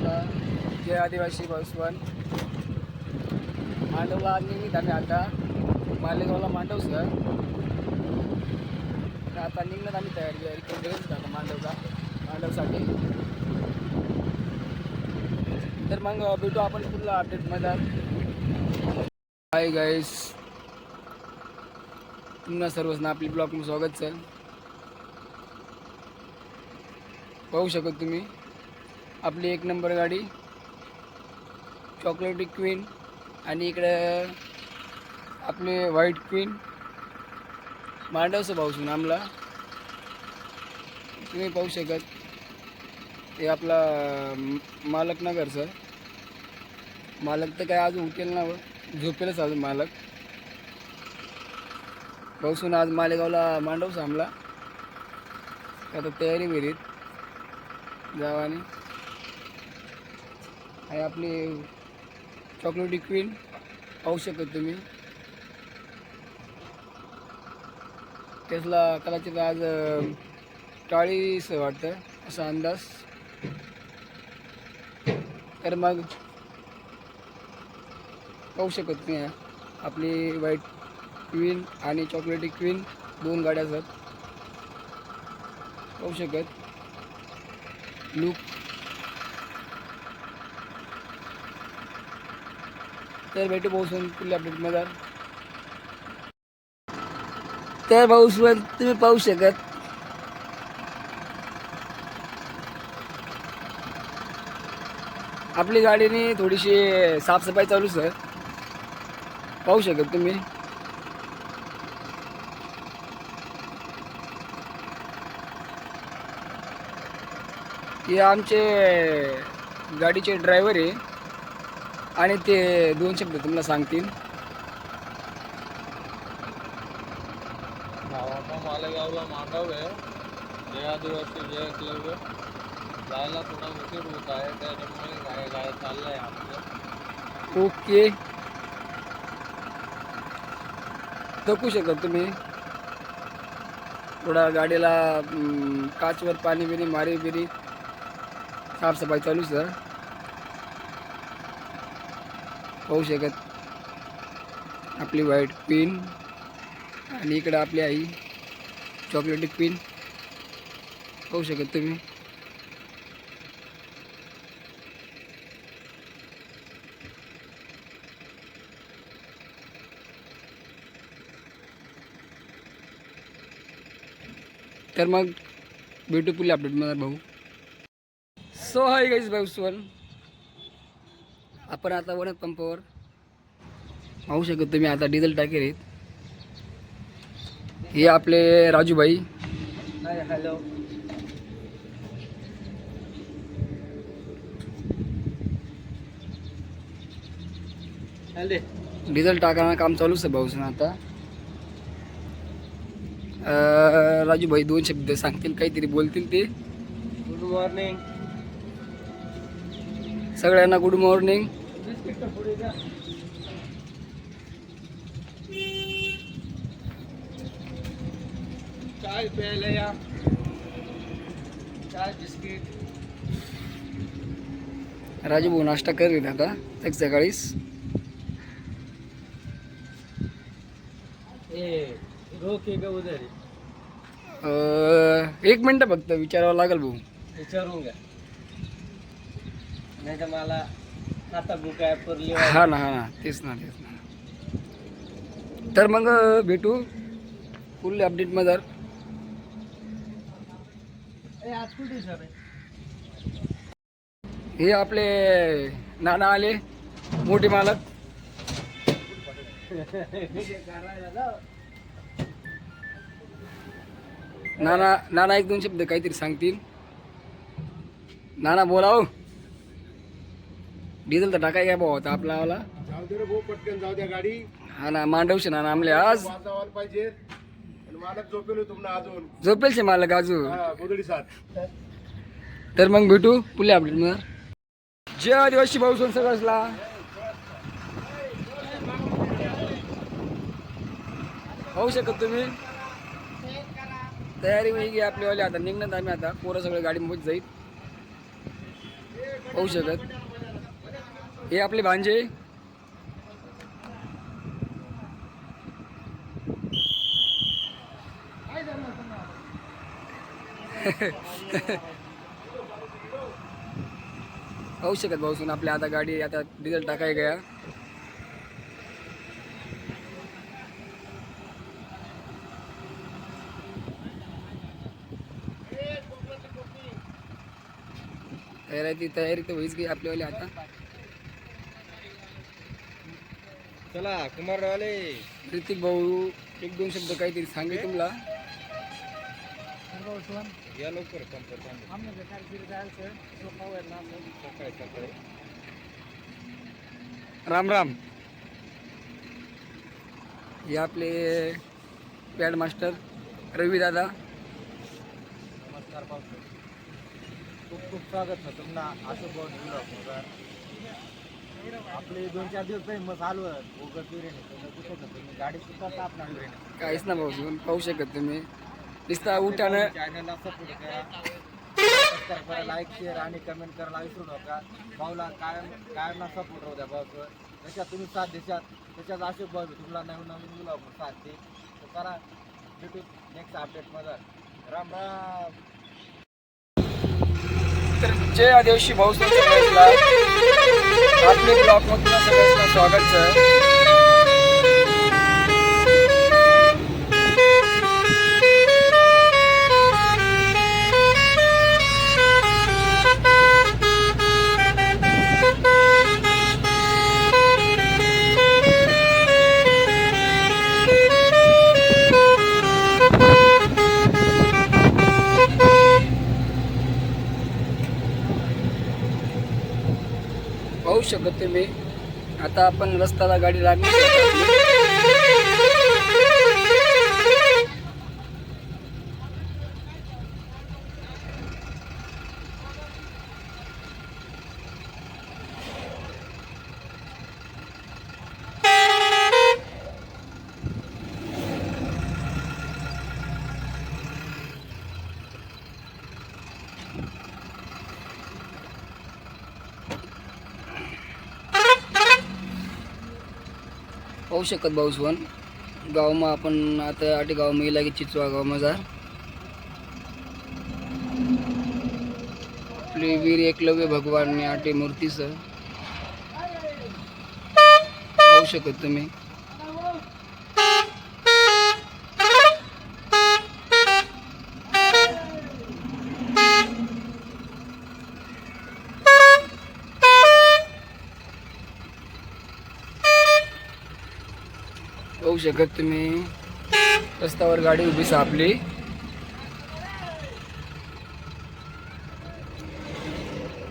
सगळ्यांना जय आदिवासी बसवन मांडवला निमित्त आम्ही आता. मालेगावला मांडव सर आता निघण्यात आम्ही तयारी तयारी करून आता मांडवला मांडवसाठी तर मग भेटू आपण पुढला अपडेटमध्ये हाय गाईस पुन्हा सर्वच आपली ब्लॉगमध्ये स्वागत सर पाहू शकत तुम्ही. आपली एक नंबर गाडी. चॉकलेटी क्वीन आणि इकडं आपले व्हाईट क्वीन मांडवचं पाऊसून आम्हाला तुम्ही पाहू शकत. ते आपला मालक मालक नगरचं मालक तर काय आज उठेल ना झोपेलच अजून मालक. पाऊसून आज मालेगावला मांडव सामला आता तयारी विहिरीत जावानी. आहे आपली चॉकलेटी क्वीन पाहू शकत तुम्ही. त्याचला कदाचित आज अं, चाळीस वाटतं असा अंदाज. तर मग पाहू शकत तुम्ही आपली व्हाईट क्वीन आणि चॉकलेटी क्वीन दोन गाड्या आहेत पाहू शकत. लूक तर भेटू भाऊ पुढल्या अपडेटमध्ये तर भाऊ तुम्ही पाहू शकत. आपली गाडीने थोडीशी साफसफाई चालू सर पाहू शकत तुम्ही. हे आमचे गाडीचे ड्रायव्हर आहे. आणि ते दोन शब्द तुम्हाला सांगतील. गावाचा मालेगावला मांडव आहे. जय आदिवासी जय एकलव्य जायला थोडा उशीर होत आहे त्याच्यामुळे गाय गाय चाललंय आमचं? ओके. थकू शकत तुम्ही. थोडा गाडीला काचवर पाणी बिनी मारी बिरी. साफसफाई चालू सर पाहू शकत. आपली व्हाईट पिन आणि इकडं आपली आई चॉकलेटी पिन पाहू शकत तुम्ही. तर मग भेटू पुढल्या अपडेटमध्ये भाऊ सो हाय गाईज भाऊ सोन आपण आता वनक पंपावर पाहू शकत तुम्ही आता डिझेल टाकेर आहेत हे आपले राजूभाई. हॅलो. डिझेल टाकायला काम चालूच आहे भाऊसन आता. अं, राजूभाई दोन शब्द सांगतील काहीतरी बोलतील ते. गुड मॉर्निंग सगळ्यांना गुड मॉर्निंग चाय प्यायला या. चाय बिस्किट. राजू भाऊ नाश्ता करीत आता. एक सकाळीच. ए रोके का उधर अं, एक मिनटं फक्त विचारावं लागेल भाऊ. विचारून घ्या. नाही तर मला हा ना हा ना. तेच ना तेच ना. तर मग भेटू. फुल कुठे सर? हे आपले नाना आले मोठे मालक. नाना नाना एक दोन शब्द काहीतरी सांगतील. नाना बोला हो डिझेल तर टाकाय काय भाऊ होता आपला वाला. जाऊ दे रे भाऊ पटकन जाऊ द्या गाडी. हा ना मांडवशे नाना आमले आज. वाचावायला पाहिजे. आणि मालक झोपेलो तुम्हाला अजून. झोपेलचे मालक आजू हा साथ. तर मग भेटू पुढल्या अपडेटमध्ये जय आदिवासी भाऊ सोन सगळ्यासला. पाहू शकत तुम्ही. तयारी होई गी आपलीवाली आता निघण्यात आम्ही आता. पोरं सगळे गाडी मध्ये जाईल. पाहू शकत. हे आपले भांजे. पाहू शकत भाऊसून आपल्या आता गाडी आता डिझेल टाकाय गया. तयारी तयारी तर होईच गई आपल्यावाली आता. चला कुमारवाले ऋतिक भाऊ एक दोन शब्द काहीतरी सांगे तुम्हाला. या लवकर सकाळी सकाळी. राम राम. हे आपले पॅड मास्टर रवी दादा. नमस्कार खूप खूप स्वागत आहे तुम्हाला असं बोल आपले दोन चार दिवस पहिले मग चालू गाडी सुद्धा विरेने काहीच ना भाऊ शिवून पाहू शकत तुम्ही नुसता उठानं चॅनलला सपोर्ट करा. लाईक शेअर आणि कमेंट करायला विसरू नका. भाऊला कायम कायमना सपोर्ट राहू द्या भाऊचं. त्याच्यात तुम्ही साथ देशात त्याच्यात असे भाऊ तुम्हाला नवीन नवीन मुलं साथ दे तर करा भेटू नेक्स्ट अपडेटमध्ये राम राम. तर जय आदिवासी भाऊ सगळ्यांना आपले ब्लॉगमध्ये स्वागत आहे पाहू शकत तुम्ही आता आपण रस्त्याला गाडी लागली पाहू शकत भाऊ गावमा आपण आता आटे गाव मी लागे चिचवा गावमझार. आपले वीर एकलव्य भगवान ने आटे मूर्तीस पाहू शकत तुम्ही. शकत तुम्ही. रस्त्यावर गाडी उभी सापली.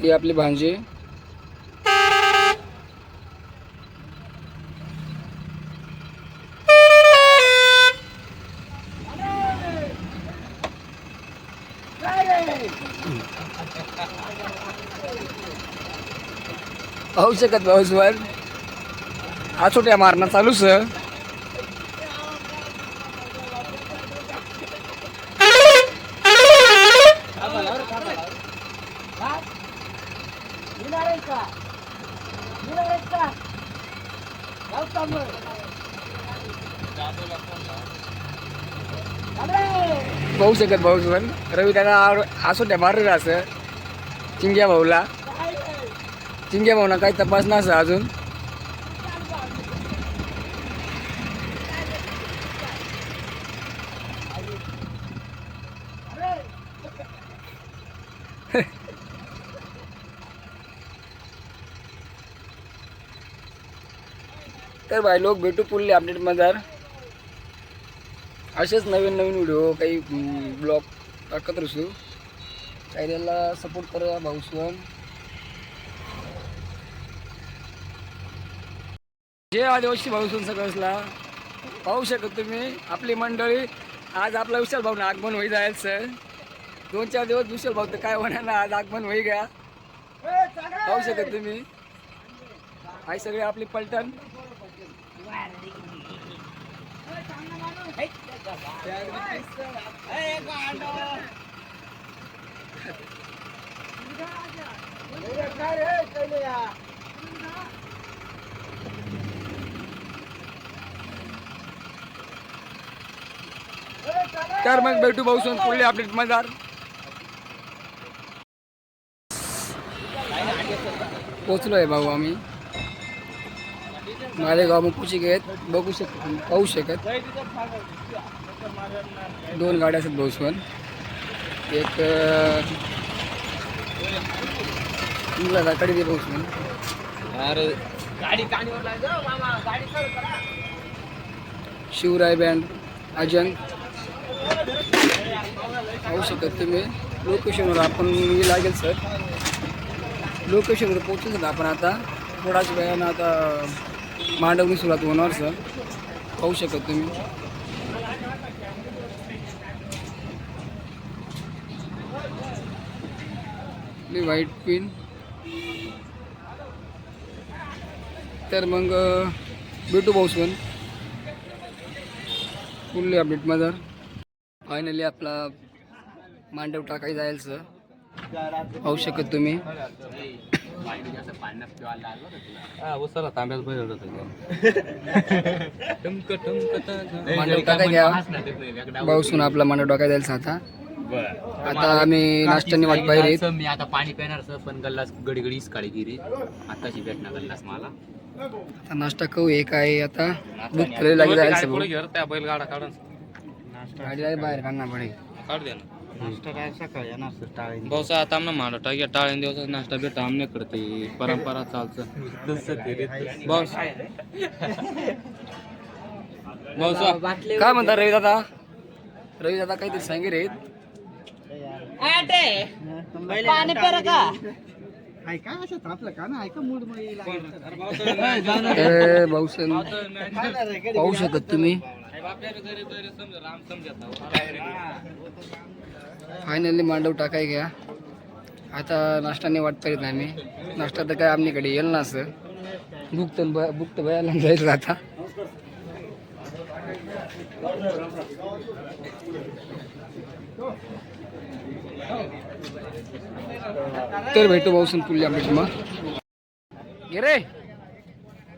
ही आपली भांजी. पाहू शकत पाऊसवर हा छोट्या मारणं चालूच पाहू शकत भाऊ पण रवी त्याला असो त्या मारलं असं चिंग्या भाऊला चिंग्या भाऊना काही तपास नसं अजून तर भाई लोक भेटू पुढले अपडेटमध्ये असेच नवीन नवीन व्हिडिओ काही ब्लॉग टाकत असू त्याला सपोर्ट करा भाऊसवन जे आदिवासी भाऊसून सगळ्याला पाहू शकत तुम्ही आपली मंडळी आज आपला विशाल भाऊ आगमन होई जायचं सर दोन चार दिवस विशाल भाऊ तर काय होणार ना आज आगमन होई गया. पाहू शकत तुम्ही. आई सगळे आपली पलटण. तर मग भेटू भाऊ सोन पुढले अपडेट मजार. पोचलो आहे भाऊ आम्ही. मालेगाव मुकुची घेत बघू शक पाहू शकत. दोन गाड्या आहेत भाऊ सोन एक इंग्लंडकडे दे शिवराय बँड अजंत पाहू शकत तुम्ही. लोकेशनवर आपण मी लागेल सर लोकेशनवर पोहोचू सर आपण आता. थोडाच वेळानं आता मांडवणी सुरुवात होणार सर पाहू शकत तुम्ही. व्हाईट पिन तर मग भेटू भाऊसवन फुल्ली अपडेट मदर फायनली आपला मांडव टाकायचा जाईल सर पाहू शकत तुम्ही. घ्या? पाऊसून आपला मांडव टाकाय जाईल सर आता आता आम्ही नाश्त्याने वाट पाहिजे मी आता पाणी पिणार सर पण गल्लास गडी गडी काळी गिरी आताशी भेटणार गल्लास मला. आता नाश्ता करू हे काय आता. बुक लागेल बैलगाडा काढून. गाडी बाहेर काढणार पडेल काढ दे ना. नाश्ता काय सकाळी येणार सर टाळे भाऊसा आता आमना मांडा टाक्या टाळ्यान दिवसात नाश्ता भेटा आमने करते परंपरा चालतं. भाऊस भाऊसा काय म्हणता रवी दादा? रवी दादा काहीतरी सांगे रे. ऐका असं आपलं का? ना? ऐका मूडमध्ये तर भाऊसन पाहू शकत तुम्ही? फायनली मांडव टाकाय घ्या. आता नाश्ताने वाट पाहिजे आम्ही. नाश्ता तर काय आमच्याकडे येईल ना असं. बुक तर ब- बुक तर भयाला जाईल आता. तर भेटू भाऊसन पुढल्या अपडेट मग. ये रे.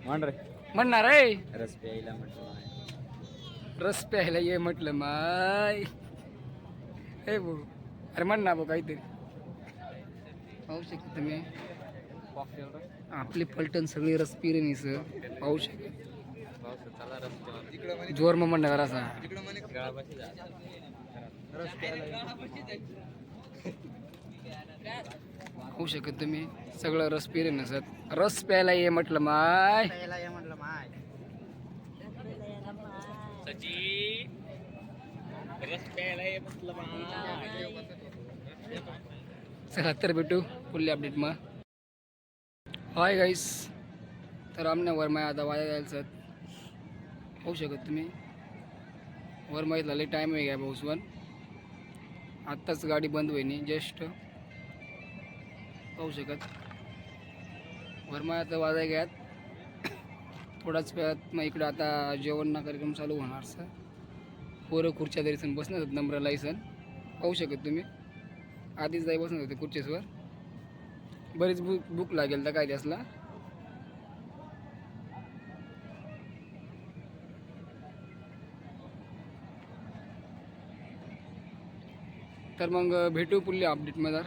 म्हणणार रे रस प्यायला म्हटलं रस प्यायला ये म्हटलं माय. हे भाऊ अरे म्हण ना भाऊ काहीतरी. पाहू शकता तुम्ही. आपली पलटण सगळी रस पिरणीच पाहू शकता. जोर मग म्हणणार असा होऊ शकत तुम्ही. सगळं रस पिरण नसत रस प्यायला ये म्हटलं माय. चला तर भेटू पुढल्या अपडेट मग. हाय गाईस तर आमने वरमाय आता वाया जायला सर होऊ शकत तुम्ही. वरमाईत लई टाईम आहे घ्या भाऊसवन आत्ताच गाडी बंद होईनी जस्ट पाहू शकत. वरमाय आता वाजाय घ्यात. थोडाच वेळात मग इकडं आता जेवण कार्यक्रम चालू होणार सर पोरं खुर्च्या तरी सण बसणार आहेत नम्र लायसन पाहू शकत तुम्ही. आधीच जाई बसणार होते खुर्चीसवर. बरीच बुक बुक लागेल तर काय त्यासला. तर मग भेटू पुढल्या अपडेटमधार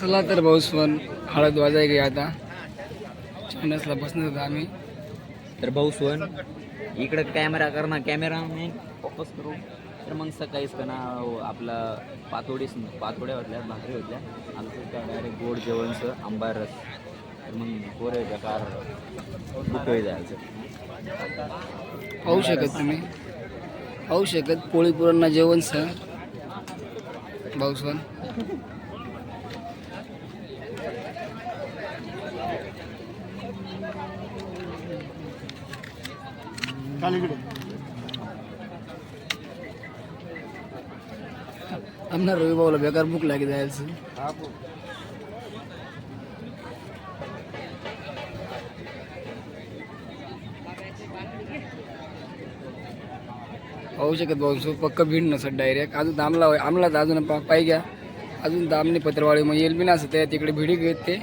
चला तर भाऊ स्वन हळद वाजाय गे आता. चायनसला बसणार होतो आम्ही. तर भाऊ सोन इकडं कॅमेरा कर ना कॅमेरा फोकस करू. तर मग सकाळीच का ना आपला पातोडी पातोड्या होत्या भाकरी होत्या. आमचं काय डायरेक्ट गोड जेवणचं आंबार रस. तर मग पोरे बेकार बुकळी जायचं. पाहू शकत तुम्ही. पाहू शकत पोळी पुरांना जेवण सर भाऊ सण आमना रवी भाऊला बेकार भूक लागे जायचं पाहू शकत भाऊ पक्क भीड नसत डायरेक्ट अजून आमला आमला तर अजून पा पाय घ्या. अजून दामणी पत्रवाळी मग येईल बी नसतं ते तिकडे भिडी घेत ते.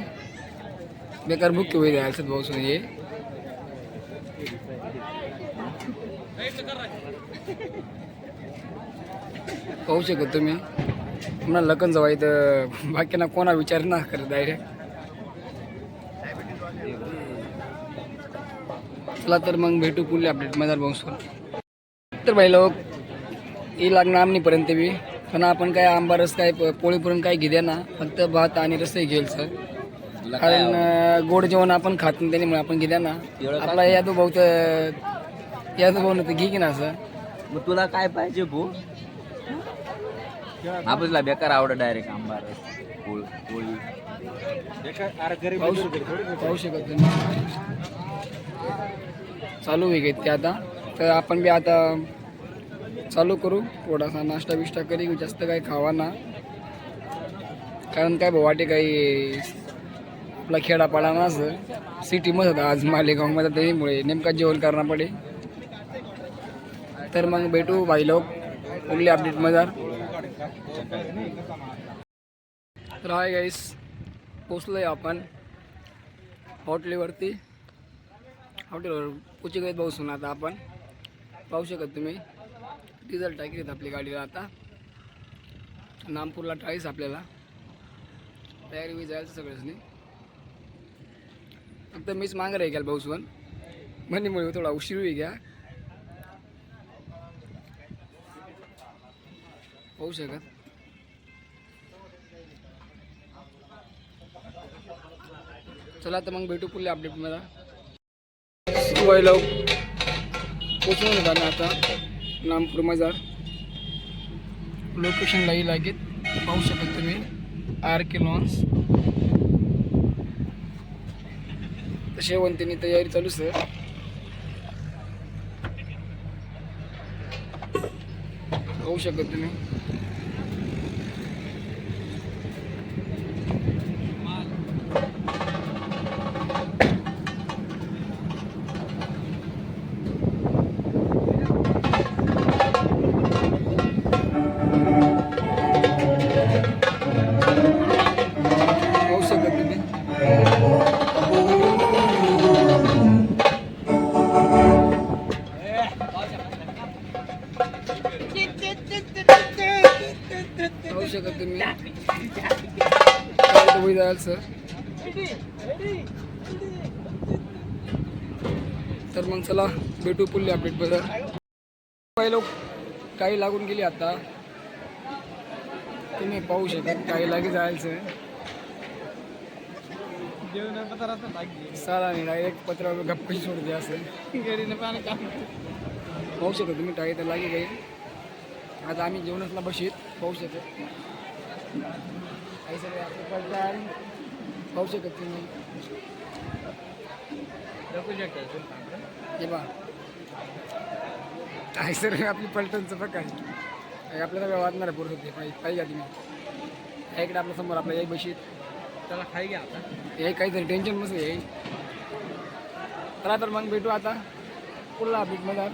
बेकार मुख्य होईल जायचं भाऊ हे. पाहू शकत तुम्ही. पुन्हा लखन जवाई तर बाकीना कोणा विचार ना करत डायरेक्ट चला तर मग भेटू पुढल्या अपडेट मजार भाऊसवर तर भाई लोक ही लागणार आमनीपर्यंत बी. पण आपण काय आंबारस काय प- पोळीपर्यंत काय घेद्या ना. फक्त भात आणि रस्ते घेईल सर काय कारण गोड जेवण आपण खात नाही त्यामुळे आपण घेद्या ना. काय? आपला यादू भाऊ भाऊ तर घे की ना असं. मग तुला काय पाहिजे भो? आपल्याला बेकार आवडत डायरेक्ट आंबार पोळ पोळी. अरे गरीब पाहू शक- पाहू शकत चालू होई घेत ते आता? तर आपण बी आता चालू करू. थोडासा नाश्ता बिष्टा करी जास्त काही खावा ना. कारण काय भाऊ वाटे काही आपला खेळापाडा ना असं. सिटीमध्ये होता आज मालेगावमध्ये त्यामुळे नेमका जेवण करणं पडे. तर मग भेटू भाई लोक. पुढल्या अपडेटमजार तर हाय गाईस पोचलोय आपण हॉटेलवरती. हॉटेलवर पुची गैत बसून आता आपण. पाहू शकत तुम्ही. डिझेल टाकीत आपली गाडीला आता. नामपूरला ट्राईस आपल्याला. तयारी मी जायचं सगळंच फक्त मीच मांग राही गेल पाऊसवन म्हणीमुळे थोडा उशीर होई घ्या. पाहू शकत. चला तर मग भेटू पुढल्या अपडेट मला लव पोचून जाणार ना आता नामपूर मजार. लोकेशनलाही लागेल. पाहू शकत तुम्ही. आर के लॉन्स शेवंतीने तयारी चालू सर. पाहू शकत तुम्ही. भेटू पुढली अपडेट काही लोक काही लागून गेली आता. तुम्ही पाहू शकत काही लागे जायचं साला नाही डायरेक्ट पत्रावर गप्पी सोड द्या असं. घरी पाहू शकत तुम्ही टाळी तर लागे काही. आता आम्ही जेवणातला बशीत पाहू शकत. काही सगळे पाहू शकत तुम्ही. हे बा काही सर आपली पलटणचं बघ काय हे आपल्याला वेळ वाटणार आहे पुरत होते पाहिजे पाहिजे तुम्ही इकडे आपल्यासमोर आपल्या एक बशीत. त्याला खाई घ्या आता. हे काहीतरी टेन्शन नसेल हे चला तर मग भेटू आता. पुढला मला